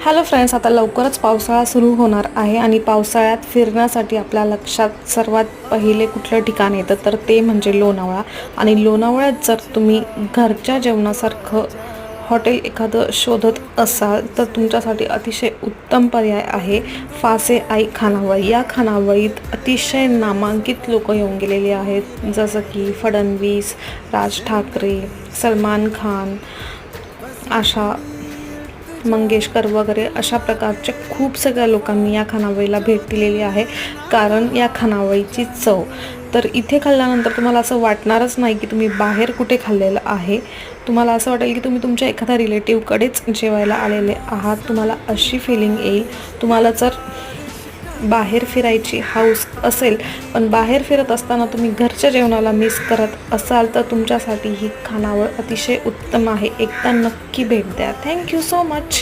Hello friends आता लवकरच पावसाळा सुरू होणार आहे आणि पावसाळ्यात फिरण्यासाठी आपल्या लक्षात सर्वात पहिले कुठलं ठिकाण येतं? तर ते म्हणजे लोणावळा. आणि लोणावळ्यात जर तुम्ही घरच्या जेवणासारखं हॉटेल एखादं शोधत असाल तर तुमच्यासाठी अतिशय उत्तम पर्याय आहे फासे आई खानावळी. या खानावळीत अतिशय नामांकित लोक येऊन गेलेले आहेत जसं की फडणवीस राज ठाकरे सलमान खान आशा मंगेशकर वगैरे अशा प्रकारच्या खूप सगळ्या लोकांनी या खानावळीला भेट दिलेली आहे. कारण या खानावळीची चव. तर इथे खाल्ल्यानंतर तुम्हाला असं वाटणारच नाही की तुम्ही बाहेर कुठे खाल्लेलं आहे. तुम्हाला असं वाटेल की तुम्ही तुमच्या एखाद्या रिलेटिव्हकडेच जेवायला आलेले आहात. तुम्हाला अशी फिलिंग येईल. तुम्हाला जर बाहेर फिरायची हाऊस असेल पण बाहेर फिरत असताना तुम्ही घरच्या जेवणाला मिस करत असाल तर तुमच्यासाठी ही खानावळ अतिशय उत्तम आहे. एकदा नक्की भेट द्या. Thank you so much